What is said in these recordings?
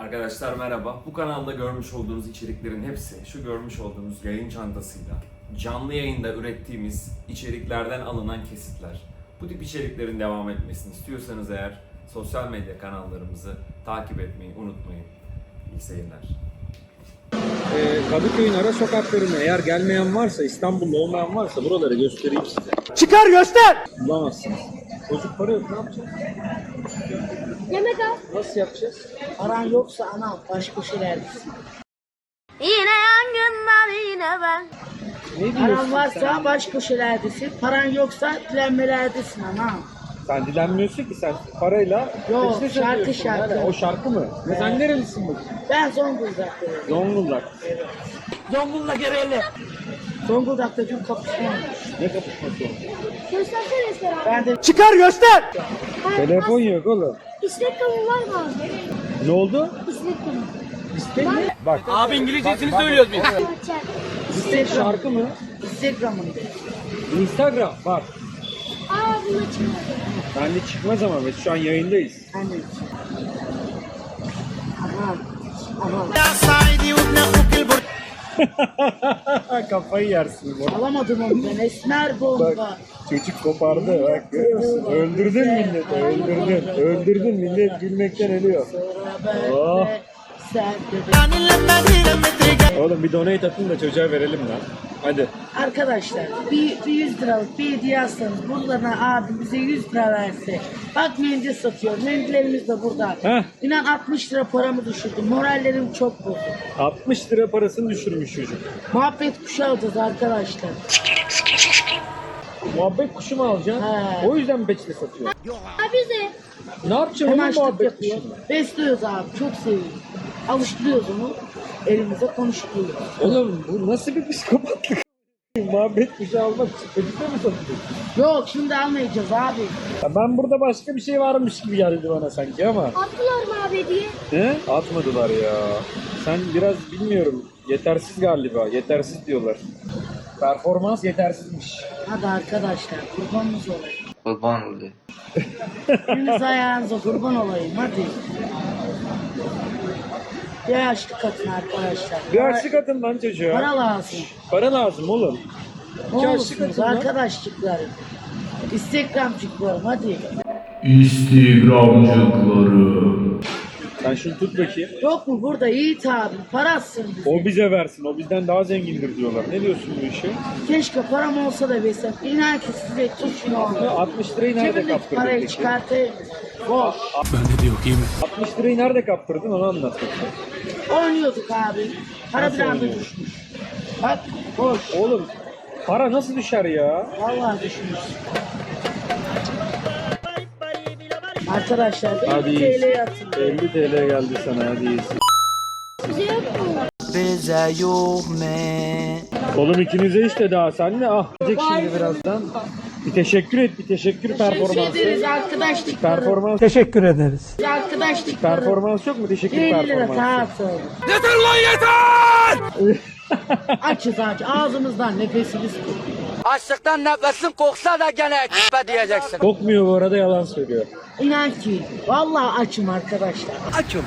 Arkadaşlar merhaba. Bu kanalda görmüş olduğunuz içeriklerin hepsi şu görmüş olduğunuz yayın çantasıyla canlı yayında ürettiğimiz içeriklerden alınan kesitler. Bu tip içeriklerin devam etmesini istiyorsanız eğer sosyal medya kanallarımızı takip etmeyi unutmayın. İyi seyirler. Ee, Kadıköy'ün ara sokaklarına eğer gelmeyen varsa, İstanbul'da olmayan varsa buraları göstereyim size. Çıkar göster. Bulamazsınız. Çocuk para yok ne yapacağız? Yemek al. Nasıl yapacağız? Paran yoksa anam başka şeyler düşün. Yine yangınlar yine ben. Ne Paran diyorsun varsa sen? başka şeylerdesin. Paran yoksa dilenmelerdesin anam. Sen dilenmiyorsun ki sen parayla Yok, peşine şarkı satıyorsun. şarkı. Yani o şarkı mı? Ya Sen nerelisin bakayım? Ben Zonguldak'tayım. Zonguldak. Zonguldak Ereğli. Zonguldak'ta dün kapışma. Ne kapışması? Göstersene Esmer abi. Ben de Çıkar göster. Telefon yok oğlum. İstek kamu var mı abi? Ne oldu? İstek kamu. İstek mi? Bak. Abi İngilizcesini söylüyoruz biz. İstek şarkı mı? Instagram'ımda. Instagram var. Aa buna çıkmadı. Bende çıkmaz ama biz şu an yayındayız. Hani. Anam. Anam. Kafayı yersin bu. Alamadım onu ben. Esmer bomba. Bak çocuk kopardı bak? Öldürdün milleti öldürdün. Öldürdün millet gülmekten ölüyor. Oh. Sen de Oğlum bir donate atın da çocuğa verelim lan. Hadi. Arkadaşlar bir, bir 100 liralık bir hediye alsanız buradan abi bize 100 lira verse. Bak mendil satıyor. Mendillerimiz de burada. Heh. İnan 60 lira paramı düşürdü. Morallerim çok bozuk. 60 lira parasını düşürmüş çocuk. Muhabbet kuşu alacağız arkadaşlar. Muhabbet kuşu mu alacaksın? He. O yüzden mi peçete satıyor? Abi bize. Ne yapacaksın Hem oğlum muhabbet kuşunu? Besliyoruz abi. Çok seviyoruz. Alıştırıyoruz onu. Elimize konuşturuyoruz. Oğlum bu nasıl bir psikopatlık? muhabbet kuşu almak için peçete mi satıyorsun? Yok şimdi almayacağız abi. Ya ben burada başka bir şey varmış gibi geldi bana sanki ama. Attılar mı abi diye? Ne? Atmadılar ya. Sen biraz bilmiyorum. Yetersiz galiba. Yetersiz diyorlar. Performans yetersizmiş. Hadi arkadaşlar kurbanınız olayım. Kurban olayım. Eliniz ayağınıza kurban olayım hadi. Bir yaşlı kadın arkadaşlar. Bir açlık atın lan çocuğa. Para lazım. Para lazım oğlum. Ne olursunuz arkadaşlıklarım. Instagramcıklarım hadi. İstigramcıkları. Sen şunu tut bakayım. Yok mu burada Yiğit abi parasın bize. O bize versin. O bizden daha zengindir diyorlar. Ne diyorsun bu işe? Keşke param olsa da versem. İnan ki size tut şunu Ya onu. 60 lirayı nerede Cebimdeki kaptırdın parayı peki? çıkartayım. Boş. 60 lirayı nerede kaptırdın onu anlat bakayım. Oynuyorduk abi. Para Nasıl bir anda oynuyordun? düşmüş. Bak boş. Oğlum para nasıl düşer ya? Vallahi düşmüş. Arkadaşlar Hadi 50 iyisin. TL atın. 50 TL geldi sana hadi iyisin. Bize yok me. Oğlum ikinize işte daha sen ne? Ah diyecek şimdi birazdan. Bir teşekkür et, bir teşekkür Teşekkür performansı. ederiz arkadaşlıklarım. Performans, Teşekkür ederiz. Arkadaşlıklarım. performans yok mu? Teşekkür 50 lira performansı. Yeter lan yeter. Açız aç. Ağzımızdan nefesimiz kokuyor. Açlıktan nefesin koksa da gene be diyeceksin. Kokmuyor bu arada yalan söylüyor. İnan ki vallahi açım arkadaşlar. Açım.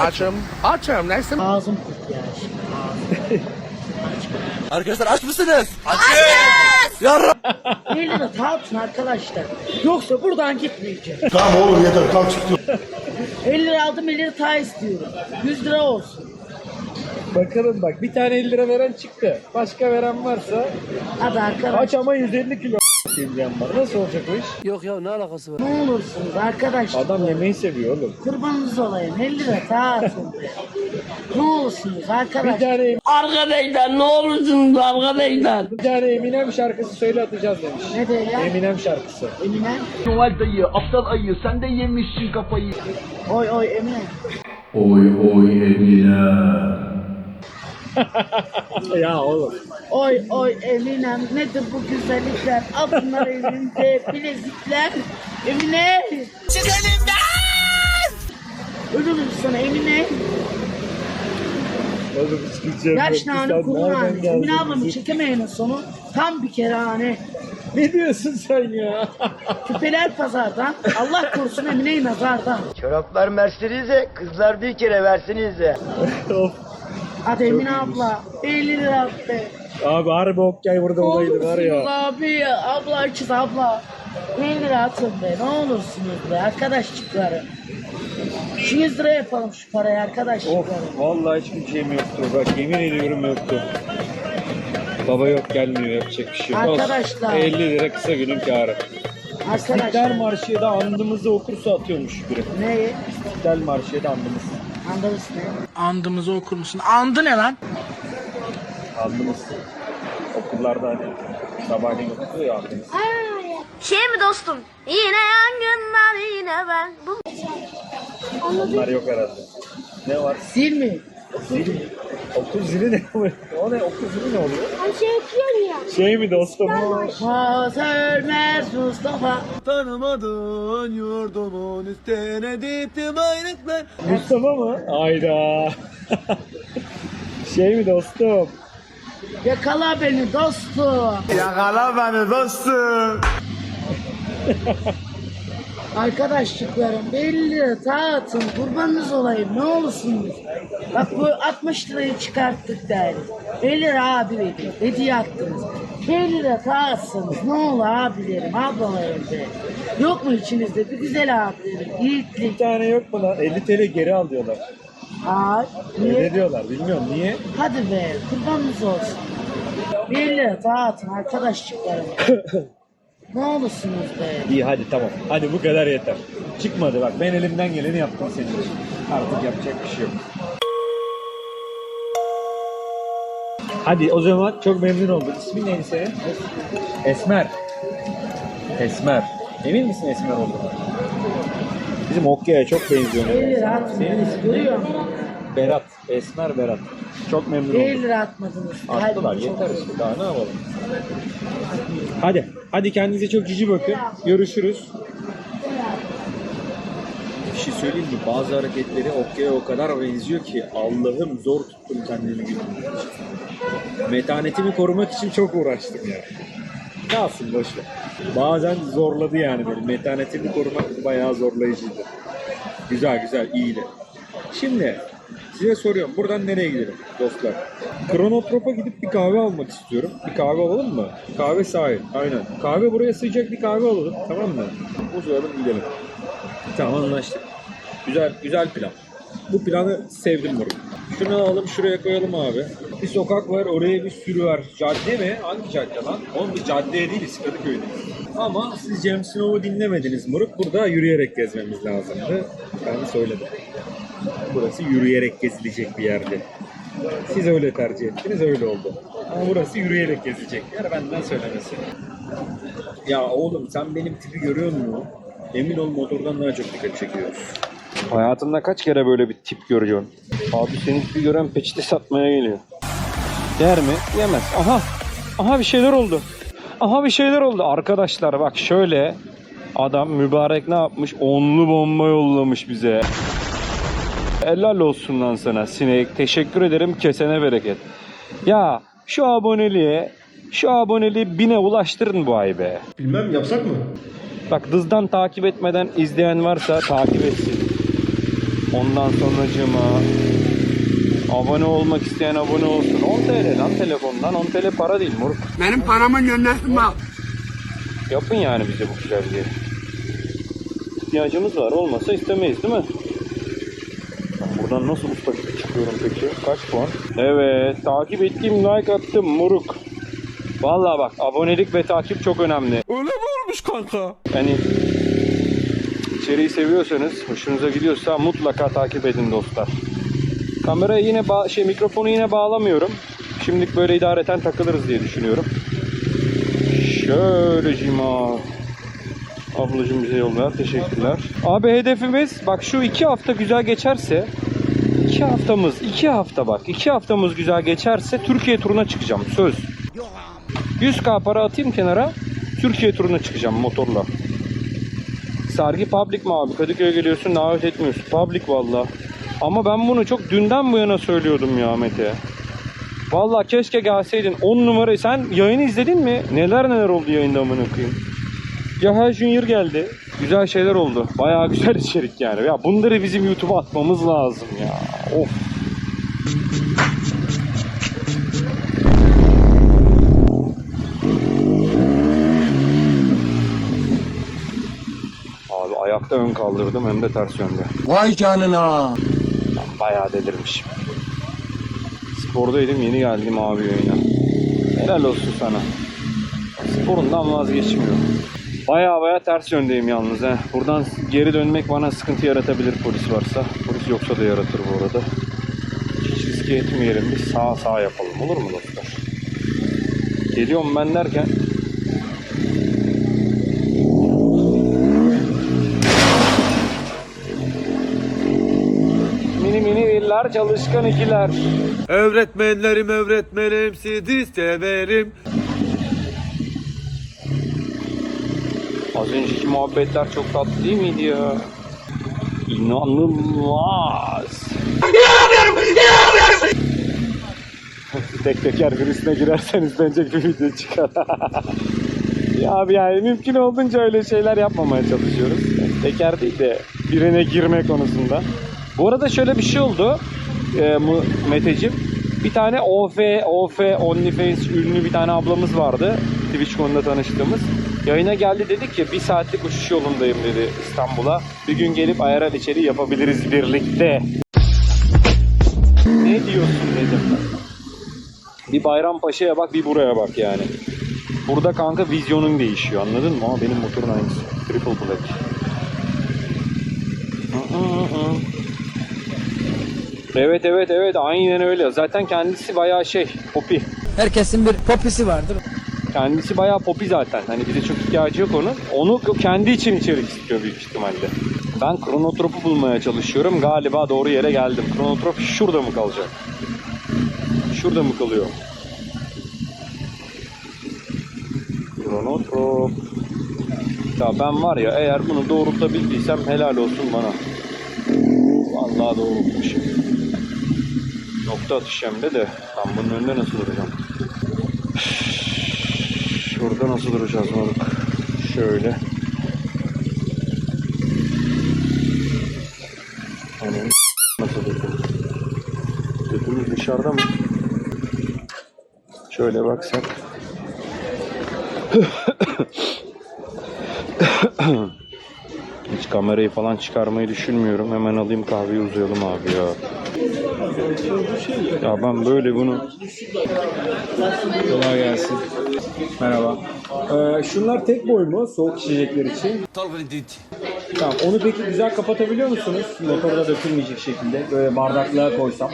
Açım. Açım. Neyse. Ağzım kokuyor. Ağzım. Arkadaşlar aç mısınız? 50 lira dağıtın arkadaşlar. Yoksa buradan gitmeyeceğim. Tamam oğlum yeter kalk çık. 50 lira aldım 50 lira daha istiyorum. 100 lira olsun. Bakalım bak bir tane 50 lira veren çıktı. Başka veren varsa Hadi arkadaşlar. aç ama 150 kilo diyeceğim var. Nasıl olacak o iş? Yok ya ne alakası var? Ne olursunuz arkadaşlar. Adam yemeği seviyor oğlum. Kurbanınız olayım. 50 lira dağıtın. ne olursunuz Bir arkadaşlar. tane Arkadaşlar ne olursunuz arkadaşlar. bir tane Eminem şarkısı söyle atacağız demiş. Ne de ya? Eminem şarkısı. Emine. Noel dayı, aptal ayı sen de yemişsin kafayı. Oy oy Emine. Oy oy Emine. ya oğlum. Oy oy Eminem nedir bu güzellikler? Altınlar elinde bilezikler. Emine. Çık elimden. Ölürüm sana Emine. Oğlum hiç gideceğim Yaş nane kullan. Emine ablamı çekemeyenin sonu tam bir kere hani Ne diyorsun sen ya? Küpeler pazardan. Allah korusun Emine'yi nazardan. Çoraplar Mercedes'e, kızlar bir kere versenize. of. Hadi Emine abla 50 lira at be. Abi harbi Okyay burada olaydı var ya. abi abla açız abla. 50 lira atın be ne olursunuz be arkadaşçıkları. Şu 100 lira yapalım şu parayı Of arkadaşçıkları. vallahi hiçbir şeyim yoktu. Bak yemin ediyorum yoktu. Baba yok gelmiyor yapacak bir şey yok. Olsun. Arkadaşlar. 50 lira kısa günün kârı. İstiklal Arkadaşlar. Marşı'ya da andımızı okursa atıyormuş biri. Neyi? İstiklal Marşı'ya da andımız. Andımızı okur musun? Andı ne lan? Andımız. Okullarda hani sabahleyin okuyor ya andımız. Şey mi dostum? Yine yangınlar yine ben. Bu Onlar yok herhalde. Ne var? Zil mi? Zil. Okul zili ne? o ne? Okul zili ne oluyor? hani şey okuyorsun ya. Şey mi dostum? Faz ölmez Mustafa. Tanımadın yurdumun üstüne diktim bayraklar. Mustafa mı? Ayda. şey mi dostum? Yakala beni dostum. Yakala beni dostum. Arkadaşlıklarım 50 lira dağıtın kurbanınız olayım ne olursunuz. Bak bu 60 lirayı çıkarttık değerli. 50 lira abi verin. Hediye attınız. 50 lira dağıtsınız ne olur abilerim ablalarım be. Yok mu içinizde bir güzel abilerim yiğitlik. Bir tane yok mu lan? 50 TL geri al diyorlar. Ay Ne niye? diyorlar bilmiyorum. Niye? Hadi be kurbanınız olsun. 50 lira dağıtın arkadaşlıklarım. ne olursunuz be. İyi hadi tamam. Hadi bu kadar yeter. Çıkmadı bak ben elimden geleni yaptım senin için. Artık yapacak bir şey yok. Hadi o zaman çok memnun oldum. İsmin neydi senin? Esmer. Esmer. Emin misin Esmer olduğuna? Bizim Okya'ya çok benziyor. 50 lira atmadınız görüyor musun? Berat. Esmer Berat. Çok memnun 50 oldum. lira atmadınız. Attılar Kalbim çok yeter işte daha ne yapalım. Hadi. Hadi kendinize çok cici bakın. Görüşürüz. Bir şey söyleyeyim mi? Bazı hareketleri Okya'ya o kadar benziyor ki Allah'ım zor tuttum kendimi için. Metanetimi korumak için çok uğraştım ya. Kalsın boş ver. Bazen zorladı yani beni. Metanetimi korumak bayağı zorlayıcıydı. Güzel güzel iyiydi. Şimdi size soruyorum buradan nereye gidelim dostlar? Kronotrop'a gidip bir kahve almak istiyorum. Bir kahve alalım mı? Kahve sahil. Aynen. Kahve buraya sıcak bir kahve alalım. Tamam mı? Uzayalım gidelim. Tamam anlaştık. Güzel güzel plan. Bu planı sevdim bunu. Şunu alalım şuraya koyalım abi. Bir sokak var oraya bir sürü var. Cadde mi? Hangi cadde lan? Oğlum bir caddeye değiliz Kadıköy'de. Ama siz Cem Snow'u dinlemediniz Muruk. Burada yürüyerek gezmemiz lazımdı. Ben söyledim. Burası yürüyerek gezilecek bir yerdi. Siz öyle tercih ettiniz öyle oldu. Ama burası yürüyerek gezilecek yer benden söylemesi. Ya oğlum sen benim tipi görüyor musun? Emin ol motordan daha çok dikkat çekiyoruz. Hayatında kaç kere böyle bir tip görüyorsun? Abi senin tipi gören peçete satmaya geliyor. Yer mi? Yemez. Aha! Aha bir şeyler oldu. Aha bir şeyler oldu. Arkadaşlar bak şöyle adam mübarek ne yapmış? Onlu bomba yollamış bize. Helal olsun lan sana sinek. Teşekkür ederim kesene bereket. Ya şu aboneliğe şu aboneliği bine ulaştırın bu ay be. Bilmem yapsak mı? Bak dızdan takip etmeden izleyen varsa takip etsin. Ondan sonracığıma abone olmak isteyen abone olsun. 10 TL lan telefondan 10 TL para değil moruk. Benim paramın yönlendirme bak. Yapın yani bize bu güzelliği. İhtiyacımız var. Olmasa istemeyiz değil mi? Buradan nasıl usta gibi çıkıyorum peki? Kaç puan? Evet. Takip ettim, like attım moruk. Vallahi bak abonelik ve takip çok önemli. Öyle mi olmuş kanka? Yani içeriği seviyorsanız, hoşunuza gidiyorsa mutlaka takip edin dostlar. Kamerayı yine şey mikrofonu yine bağlamıyorum. Şimdilik böyle idareten takılırız diye düşünüyorum. Şöyle cima. Ablacım bize yollar. Teşekkürler. Abi hedefimiz bak şu iki hafta güzel geçerse iki haftamız iki hafta bak iki haftamız güzel geçerse Türkiye turuna çıkacağım söz. 100k para atayım kenara Türkiye turuna çıkacağım motorla. Sergi public mi abi? Kadıköy'e geliyorsun davet etmiyorsun. Public valla. Ama ben bunu çok dünden bu yana söylüyordum ya Mete. Vallahi keşke gelseydin. 10 numara. Sen yayını izledin mi? Neler neler oldu yayında amına koyayım. Yaha Junior geldi. Güzel şeyler oldu. Bayağı güzel içerik yani. Ya bunları bizim YouTube'a atmamız lazım ya. Of. Abi ayakta ön kaldırdım hem de ters yönde. Vay canına. Ben bayağı delirmişim. Spordaydım yeni geldim abi yayına. Helal olsun sana. Sporundan vazgeçmiyorum. Bayağı bayağı ters yöndeyim yalnız he. Buradan geri dönmek bana sıkıntı yaratabilir polis varsa. Polis yoksa da yaratır bu arada. Hiç riske etmeyelim biz sağ sağ yapalım olur mu dostlar? Geliyorum ben derken çalışkan ikiler. Öğretmenlerim öğretmenim sizi severim. Az önceki muhabbetler çok tatlı değil miydi ya? İnanılmaz. İnanamıyorum, inanamıyorum. Tek teker virüsüne girerseniz dönecek bir video çıkar. ya abi yani mümkün olduğunca öyle şeyler yapmamaya çalışıyoruz. Teker değil de birine girme konusunda. Bu arada şöyle bir şey oldu. Mu- Meteciğim. Bir tane OF, OF, OnlyFans ünlü bir tane ablamız vardı. TwitchCon'da tanıştığımız. Yayına geldi dedi ki bir saatlik uçuş yolundayım dedi İstanbul'a. Bir gün gelip ayran içeri yapabiliriz birlikte. Ne diyorsun dedim. Bir Bayrampaşa'ya bak bir buraya bak yani. Burada kanka vizyonun değişiyor anladın mı? Ama benim motorun aynısı. Triple Black. Evet evet evet aynen öyle. Zaten kendisi bayağı şey popi. Herkesin bir popisi vardır. Kendisi bayağı popi zaten. Hani bize çok ihtiyacı yok onun. Onu kendi için içerik istiyor büyük ihtimalle. Ben kronotropu bulmaya çalışıyorum. Galiba doğru yere geldim. Kronotrop şurada mı kalacak? Şurada mı kalıyor? Kronotrop. Ya ben var ya eğer bunu doğrultabildiysem helal olsun bana. Vallahi doğrultmuşum. Nokta atış hem de de. Ben bunun önünde nasıl duracağım? Şurada nasıl duracağız moruk? Şöyle. Hani nasıl durdum? Götümüz dışarıda mı? Şöyle baksak. Hiç kamerayı falan çıkarmayı düşünmüyorum. Hemen alayım kahveyi uzayalım abi ya. Ya ben böyle bunu... Kolay gelsin. Merhaba. Ee, şunlar tek boy mu soğuk içecekler için? Tamam. Onu peki güzel kapatabiliyor musunuz? Motorda dökülmeyecek şekilde. Böyle bardaklığa koysam.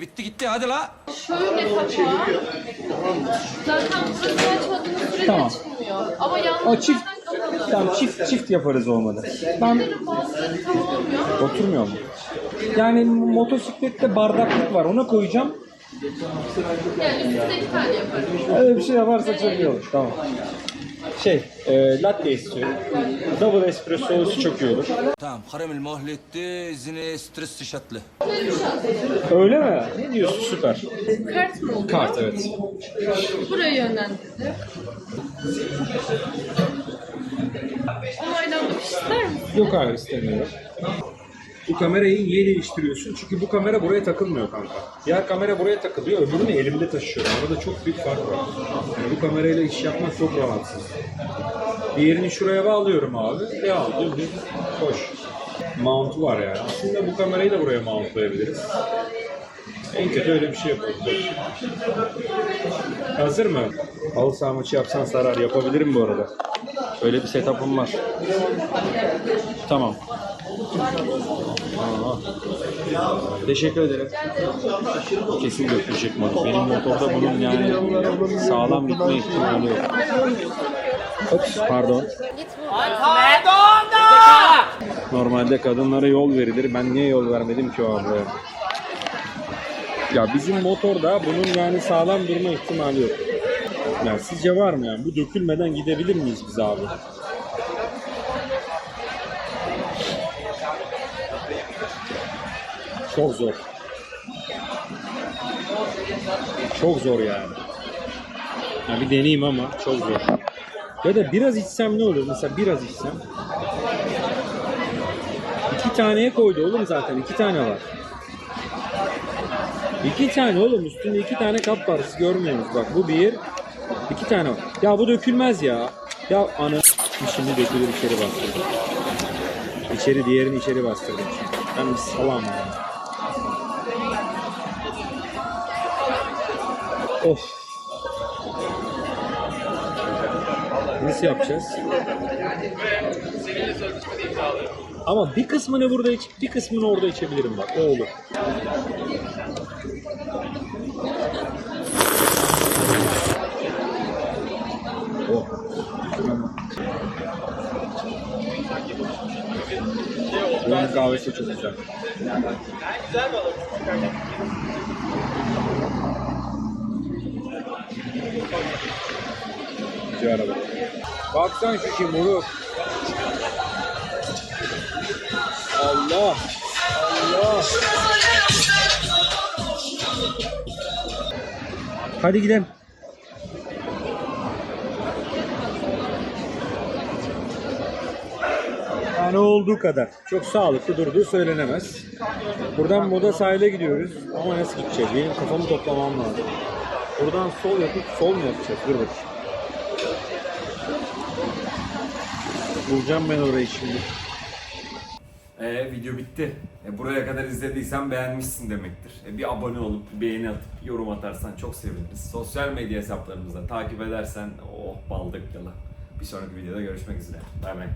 bitti gitti hadi la. Şöyle kapağı. Tamam. Ama yalnız O çift. zaten kapanıyor. Tamam çift çift yaparız olmadı. Ben oturmuyor mu? Yani motosiklette bardaklık var. Ona koyacağım. Yani üstünde iki tane yaparım. Öyle bir şey yaparsa çok iyi olur. Tamam. Şey, e, latte istiyorum. Double espresso olursa çok iyi olur. Tamam karamel mahletti zine stres sıçatlı. Öyle mi? Ne diyorsun? Süper. Kart mı oluyor? Kart evet. Buraya yönlendirdi. Onaylanmak ister misin? Yok hayır istemiyorum. Bu kamerayı niye değiştiriyorsun? Çünkü bu kamera buraya takılmıyor kanka. Diğer kamera buraya takılıyor, öbürünü elimde taşıyorum. Arada çok büyük fark var. Yani bu kamerayla iş yapmak çok rahatsız. Diğerini şuraya bağlıyorum abi. Devam, dümdüz, hoş. Mount'u var yani. Aslında bu kamerayı da buraya mountlayabiliriz. En kötü öyle bir şey yaparız. Hazır mı? Halı saha maçı yapsan sarar. Yapabilirim bu arada. Öyle bir setup'ım var. Tamam. Aa. Teşekkür ederim. Kesin götürecek motor. Benim motorda bunun yani sağlam gitme ihtimali yok. Ops, pardon. Normalde kadınlara yol verilir. Ben niye yol vermedim ki o ablaya? Ya bizim motorda bunun yani sağlam durma ihtimali yok. Ya sizce var mı yani? Bu dökülmeden gidebilir miyiz biz abi? Çok zor. Çok zor yani. Ya bir deneyeyim ama çok zor. Ya da biraz içsem ne olur? Mesela biraz içsem. İki taneye koydu oğlum zaten. iki tane var. İki tane oğlum. Üstünde iki tane kap var. Siz görmüyorsunuz. Bak bu bir. İki tane var. Ya bu dökülmez ya. Ya ana şimdi dökülür içeri bastırdım. İçeri diğerini içeri bastırdım şimdi. Ben bir salam ya. Of. Nasıl yapacağız? Ama bir kısmını burada içip bir kısmını orada içebilirim bak. O. Bunun kahvesi çok güzel. Güzel araba. Baksan şu kim moruk. Allah. Allah. Hadi gidelim. Yani olduğu kadar. Çok sağlıklı durduğu söylenemez. Buradan Moda sahile gidiyoruz. Ama nasıl gideceğiz? Benim kafamı toplamam lazım. Buradan sol yapıp sol mu yapacağız? Dur bakayım. Bulacağım ben orayı şimdi. Ee, video bitti. E, buraya kadar izlediysen beğenmişsin demektir. E, bir abone olup bir beğeni atıp yorum atarsan çok seviniriz. Sosyal medya hesaplarımızda takip edersen oh baldık yala. Bir sonraki videoda görüşmek üzere. Bay bay.